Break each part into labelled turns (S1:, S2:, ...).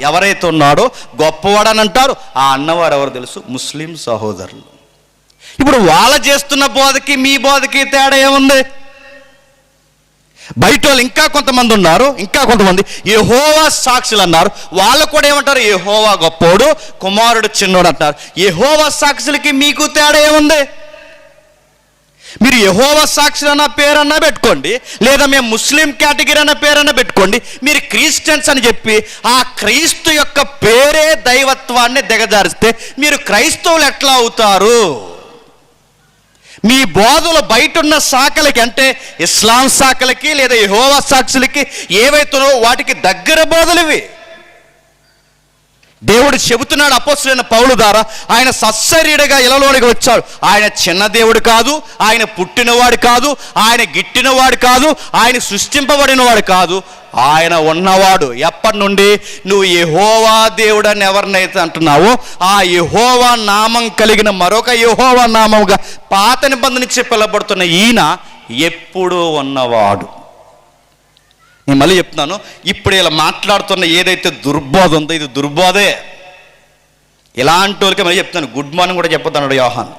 S1: ఎవరైతే ఉన్నాడో గొప్పవాడని అంటారు ఆ అన్నవారు ఎవరు తెలుసు? ముస్లిం సహోదరులు. ఇప్పుడు వాళ్ళ చేస్తున్న బోధకి మీ బోధకి తేడా ఏముంది? బయట వాళ్ళు ఇంకా కొంతమంది ఉన్నారు ఇంకా కొంతమంది యహోవా సాక్షులు అన్నారు. వాళ్ళు కూడా ఏమంటారు? యహోవా గొప్పోడు కుమారుడు చిన్నోడు అంటారు యహోవా సాక్షులకి మీకు తేడా ఏముంది? మీరు యహోవ సాక్షులు అన్న పేరన్నా పెట్టుకోండి లేదా మేము ముస్లిం కేటగిరీ అన్న పేరన్నా పెట్టుకోండి మీరు క్రిస్టియన్స్ అని చెప్పి ఆ క్రీస్తు యొక్క పేరే దైవత్వాన్ని దిగజారిస్తే మీరు క్రైస్తవులు ఎట్లా అవుతారు? మీ బోధలు బయట ఉన్న శాఖలకి అంటే ఇస్లాం శాఖలకి లేదా యహోవా సాక్షులకి ఏవైతున్నావో వాటికి దగ్గర బోధలు ఇవి. దేవుడు చెబుతున్నాడు అపోసులైన పౌలు ద్వారా ఆయన సత్సరీడుగా ఇలలోనికి వచ్చాడు. ఆయన చిన్న దేవుడు కాదు ఆయన పుట్టినవాడు కాదు ఆయన గిట్టినవాడు కాదు ఆయన సృష్టింపబడినవాడు కాదు. ఆయన ఉన్నవాడు. ఎప్పటి నుండి? నువ్వు యహోవా దేవుడు అని ఎవరినైతే అంటున్నావో ఆ యహోవా నామం కలిగిన మరొక యహోవా నామంగా పాత నిబంధన నుంచి పిలబడుతున్న ఈయన ఎప్పుడూ ఉన్నవాడు. నేను మళ్ళీ చెప్తున్నాను ఇప్పుడు ఇలా మాట్లాడుతున్న ఏదైతే దుర్బోధ ఉందో ఇది దుర్బోధే. ఇలాంటి వాళ్ళకి మళ్ళీ చెప్తాను గుడ్ మార్నింగ్ కూడా చెప్పొద్దన్నాడు యోహాన్.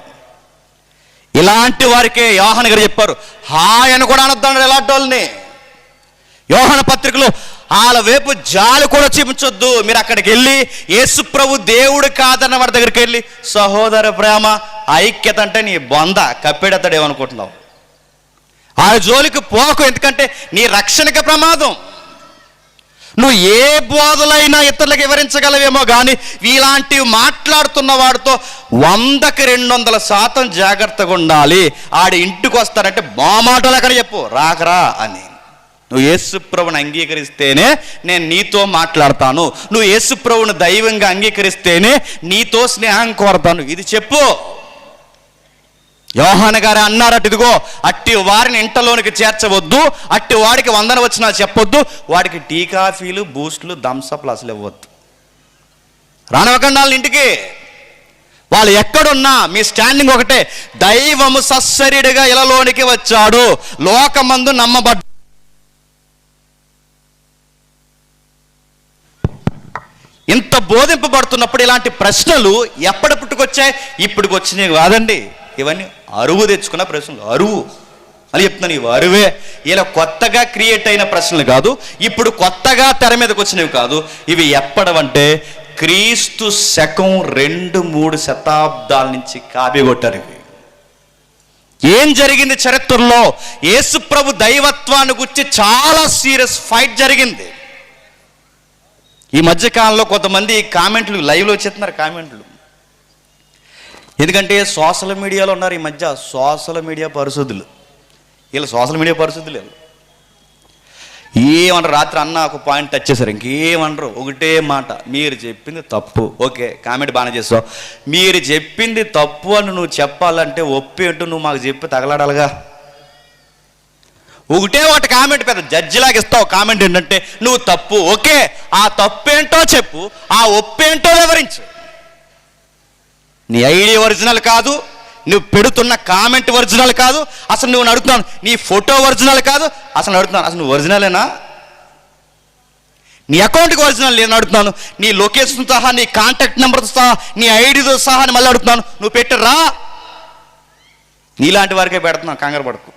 S1: ఇలాంటి వారికే యోహాన్ గారు చెప్పారు హాయ్ అని కూడా అనొద్దన్నాడు ఇలాంటి వాళ్ళని. యోహాన పత్రికలో వాళ్ళ వైపు జాలి కూడా చూపించొద్దు మీరు అక్కడికి వెళ్ళి యేసు ప్రభు దేవుడు కాదన్న వాడి దగ్గరికి వెళ్ళి సహోదర ప్రేమ ఐక్యత అంటే నీ బొంద కప్పెడతాడు ఏమనుకుంటున్నావు? ఆ జోలికి పోకు ఎందుకంటే నీ రక్షణకి ప్రమాదం. నువ్వు ఏ బోధలైనా ఇతరులకు వివరించగలవేమో కానీ ఇలాంటివి మాట్లాడుతున్న వాడితో వందకి రెండు వందల శాతం జాగ్రత్తగా ఉండాలి. ఆడి ఇంటికి వస్తారంటే మా మాటలు అక్కడ చెప్పు. రాకరా అని. నువ్వు యేసుప్రభుని అంగీకరిస్తేనే నేను నీతో మాట్లాడతాను. నువ్వు యేసుప్రభుని దైవంగా అంగీకరిస్తేనే నీతో స్నేహం కోరతాను. ఇది చెప్పు. యోహాన గారు అన్నారట ఇదిగో అట్టి వారిని ఇంటలోనికి చేర్చవద్దు అట్టి వాడికి వందన వచ్చినా చెప్పొద్దు వాడికి టీ కాఫీలు బూస్ట్లు థమ్సప్లు అసలు ఇవ్వద్దు. రానవకండి వాళ్ళ ఇంటికి. వాళ్ళు ఎక్కడున్నా మీ స్టాండింగ్ ఒకటే దైవము సస్సరిడిగా ఇలలోనికి వచ్చాడు లోకమందు నమ్మబడ్డ. ఇంత బోధింపబడుతున్నప్పుడు ఇలాంటి ప్రశ్నలు ఎప్పటి పుట్టుకొచ్చాయి? ఇప్పటికి వచ్చినాయి కాదండి. ఇవన్నీ అరువు తెచ్చుకున్న ప్రశ్నలు. అరువు. అని చెప్తున్నాను ఇవి అరువే. ఇలా కొత్తగా క్రియేట్ అయిన ప్రశ్నలు కాదు ఇప్పుడు కొత్తగా తెర మీదకి వచ్చినవి కాదు. ఇవి ఎప్పడవంటే క్రీస్తు శకం రెండు మూడు శతాబ్దాల నుంచి కాపీగొట్టారు ఇవి ఏం జరిగింది చరిత్రలో? యేసుప్రభు దైవత్వాన్ని గురించి చాలా సీరియస్ ఫైట్ జరిగింది. ఈ మధ్యకాలంలో కొంతమంది కామెంట్లు లైవ్లో వచ్చేస్తున్నారు కామెంట్లు. ఎందుకంటే సోషల్ మీడియాలో ఉన్నారు ఈ మధ్య సోషల్ మీడియా పరిశుద్ధులు. వీళ్ళు సోషల్ మీడియా పరిశుద్ధులు వీళ్ళు. ఏమనరు? రాత్రి అన్న ఒక పాయింట్ టచ్ చేశారు. ఇంకేమనరు? ఒకటే మాట. మీరు చెప్పింది తప్పు. ఓకే కామెంట్ బాగానే చేస్తావు. మీరు చెప్పింది తప్పు అని నువ్వు చెప్పాలంటే ఒప్పి అంటూ నువ్వు మాకు చెప్పి తగలాడాలిగా. ఒకటే ఒకటి కామెంట్ పెద్ద జడ్జిలాగా ఇస్తావు. కామెంట్ ఏంటంటే నువ్వు తప్పు. ఓకే ఆ తప్పేంటో చెప్పు. ఆ ఒప్పేంటో వివరించు. నీ ఐడి ఒరిజినల్ కాదు నువ్వు పెడుతున్న కామెంట్ ఒరిజినల్ కాదు అసలు నువ్వు అడుగుతున్నాను నీ ఫోటో ఒరిజినల్ కాదు అసలు అడుగుతున్నాను అసలు నువ్వు ఒరిజినలేనా? నీ అకౌంట్కి ఒరిజినల్ నేను అడుగుతున్నాను నీ లొకేషన్ సహా నీ కాంటాక్ట్ నెంబర్తో సహా నీ ఐడితో సహా అని మళ్ళీ అడుగుతున్నాను నువ్వు పెట్టరా నీలాంటి వారికే పెడుతున్నాను కంగారు పడకు.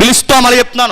S1: పిలుస్తా మళ్ళీ చెప్తున్నాను.